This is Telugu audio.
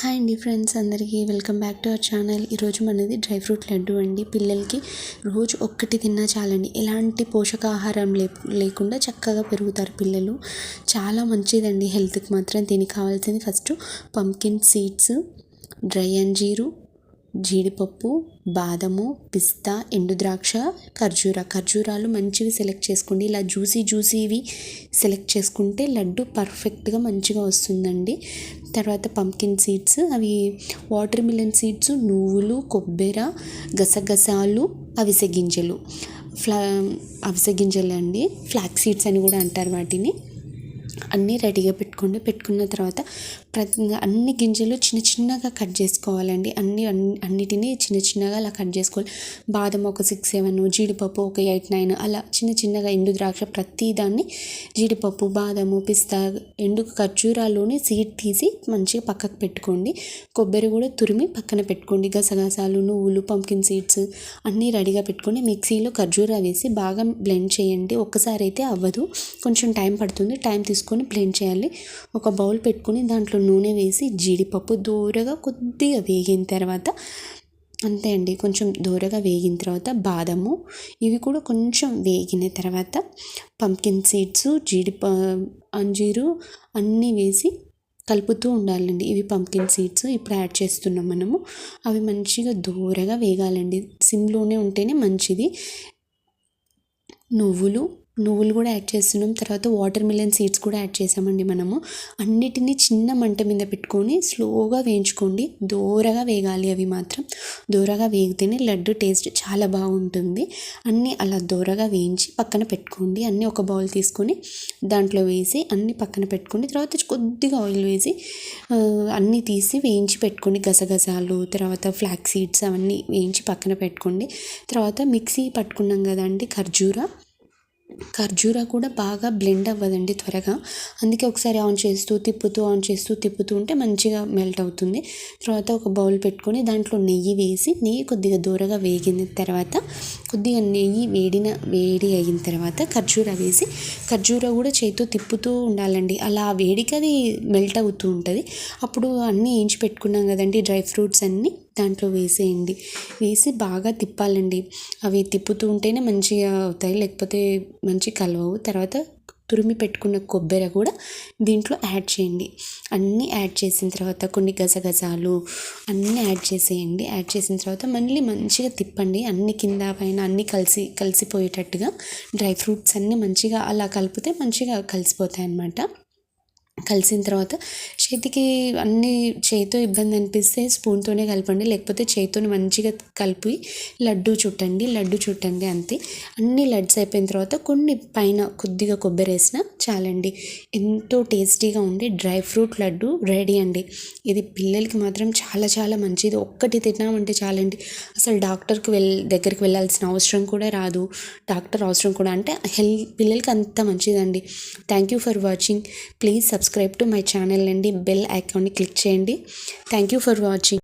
హాయ్ అండి ఫ్రెండ్స్ అందరికీ welcome back to our channel. ఈరోజు మనది డ్రై ఫ్రూట్ లడ్డు అండి. పిల్లలకి రోజు ఒక్కటి తిన్నా చాలండి. ఎలాంటి పోషకాహారం లే లేకుండా చక్కగా పెరుగుతారు పిల్లలు. చాలా మంచిదండి హెల్త్కి మాత్రం. దీనికి కావాల్సింది ఫస్ట్ పంకిన్ సీడ్స్ డ్రై అంజీరు జీడిపప్పు బాదము పిస్తా ఎండుద్రాక్ష ఖర్జూర. ఖర్జూరాలు మంచివి సెలెక్ట్ చేసుకోండి. ఇలా జ్యూసీ జ్యూసీవి సెలెక్ట్ చేసుకుంటే లడ్డు పర్ఫెక్ట్గా మంచిగా వస్తుందండి. తర్వాత పంకిన్ సీడ్స్ అవి వాటర్ మిలన్ సీడ్స్ నువ్వులు కొబ్బరి గసగసాలు అవిసె గింజలు. ఫ్లా అవిసె గింజలు అండి. ఫ్లాక్ సీడ్స్ అని కూడా అంటారు వాటిని. అన్నీ రెడీగా పెట్టుకోండి. పెట్టుకున్న తర్వాత ప్రతి అన్ని గింజలు చిన్న చిన్నగా కట్ చేసుకోవాలండి. అన్ని అన్నిటినీ చిన్న చిన్నగా అలా కట్ చేసుకోవాలి. బాదం ఒక సిక్స్ సెవెన్ జీడిపప్పు ఒక ఎయిట్ నైన్ అలా చిన్న చిన్నగా ఎండు ద్రాక్ష ప్రతి దాన్ని జీడిపప్పు బాదము పిస్తా ఎండు ఖర్జూరాలోని సీడ్ తీసి మంచిగా పక్కకు పెట్టుకోండి. కొబ్బరి కూడా తురిమి పక్కన పెట్టుకోండి. గసగసాలు నువ్వులు పంకిన్ సీడ్స్ అన్నీ రెడీగా పెట్టుకొని మిక్సీలో ఖర్జూరా వేసి బాగా బ్లెండ్ చేయండి. ఒక్కసారి అయితే అవ్వదు. కొంచెం టైం పడుతుంది. టైం తీసుకొని బ్లెండ్ చేయాలి. ఒక బౌల్ పెట్టుకొని దాంట్లో నూనె వేసి జీడిపప్పు దూరగా కొద్దిగా వేగిన తర్వాత అంతే అండి కొంచెం దూరగా వేగిన తర్వాత బాదము ఇవి కూడా కొంచెం వేగిన తర్వాత పంకిన్ సీడ్స్ జీడిప అంజీరు అన్నీ వేసి కలుపుతూ ఉండాలండి. ఇవి పంకిన్ సీడ్స్ ఇప్పుడు యాడ్ చేస్తున్నాం మనము. అవి మంచిగా దూరగా వేగాలండి. సిమ్లోనే ఉంటేనే మంచిది. నువ్వులు నువ్వులు కూడా యాడ్ చేస్తున్నాం. తర్వాత వాటర్ మిలన్ సీడ్స్ కూడా యాడ్ చేసామండి మనము. అన్నిటినీ చిన్న మంట మీద పెట్టుకొని స్లోగా వేయించుకోండి. దూరగా వేగాలి అవి మాత్రం. దూరగా వేగితేనే లడ్డు టేస్ట్ చాలా బాగుంటుంది. అన్నీ అలా దూరగా వేయించి పక్కన పెట్టుకోండి. అన్నీ ఒక బౌల్ తీసుకొని దాంట్లో వేసి అన్నీ పక్కన పెట్టుకోండి. తర్వాత కొద్దిగా ఆయిల్ వేసి అన్నీ తీసి వేయించి పెట్టుకోండి. గసగసాలు తర్వాత ఫ్లాక్ సీడ్స్ అవన్నీ వేయించి పక్కన పెట్టుకోండి. తర్వాత మిక్సీ పట్టుకున్నాం కదండి ఖర్జూరా. ఖర్జూరా కూడా బాగా బ్లెండ్ అవ్వదండి త్వరగా. అందుకే ఒకసారి ఆన్ చేస్తూ తిప్పుతూ ఆన్ చేస్తూ తిప్పుతూ ఉంటే మంచిగా మెల్ట్ అవుతుంది. తర్వాత ఒక బౌల్ పెట్టుకొని దాంట్లో నెయ్యి వేసి నెయ్యి కొద్దిగా దూరగా వేగిన తర్వాత కొద్దిగా నెయ్యి వేడిన వేడి అయిన తర్వాత ఖర్జూరా వేసి ఖర్జూరా కూడా చేతితో తిప్పుతూ ఉండాలండి. అలా వేడికి అది మెల్ట్ అవుతూ ఉంటుంది. అప్పుడు అన్నీ వేయించి పెట్టుకున్నాం కదండి డ్రై ఫ్రూట్స్ అన్నీ. దాంట్లో వేసేయండి. వేసి బాగా తిప్పాలండి. అవి తిప్పుతూ ఉంటేనే మంచిగా అవుతాయి. లేకపోతే మంచి కలవవు. తర్వాత తురిమి పెట్టుకున్న కొబ్బరి కూడా దీంట్లో యాడ్ చేయండి. అన్నీ యాడ్ చేసిన తర్వాత కొన్ని గసగసాలు అన్నీ యాడ్ చేసేయండి. యాడ్ చేసిన తర్వాత మళ్ళీ మంచిగా తిప్పండి. అన్ని కింద పైన అన్నీ కలిసి కలిసిపోయేటట్టుగా డ్రై ఫ్రూట్స్ అన్నీ మంచిగా అలా కలిపితే మంచిగా కలిసిపోతాయి అన్నమాట కలిసిన తర్వాత చేతికి అన్ని చేతితో ఇబ్బంది అనిపిస్తే స్పూన్తోనే కలపండి. లేకపోతే చేతితో మంచిగా కలిపి లడ్డు చుట్టండి లడ్డు చుట్టండి అంతే. అన్ని లడ్స్ అయిపోయిన తర్వాత కొన్ని పైన కొద్దిగా కొబ్బరి వేసిన చాలండి. ఎంతో టేస్టీగా ఉండి డ్రై ఫ్రూట్ లడ్డు రెడీ అండి. ఇది పిల్లలకి మాత్రం చాలా చాలా మంచిది. ఒక్కటి తిన్నామంటే చాలండి. అసలు డాక్టర్కి వెళ్ దగ్గరికి వెళ్ళాల్సిన అవసరం కూడా రాదు. డాక్టర్ అవసరం కూడా. అంటే హెల్త్ పిల్లలకి అంత మంచిదండి. Thank you for watching. Please subscribe to my channel అండి. బెల్ ఐకాన్ని క్లిక్ చేయండి. Thank you for watching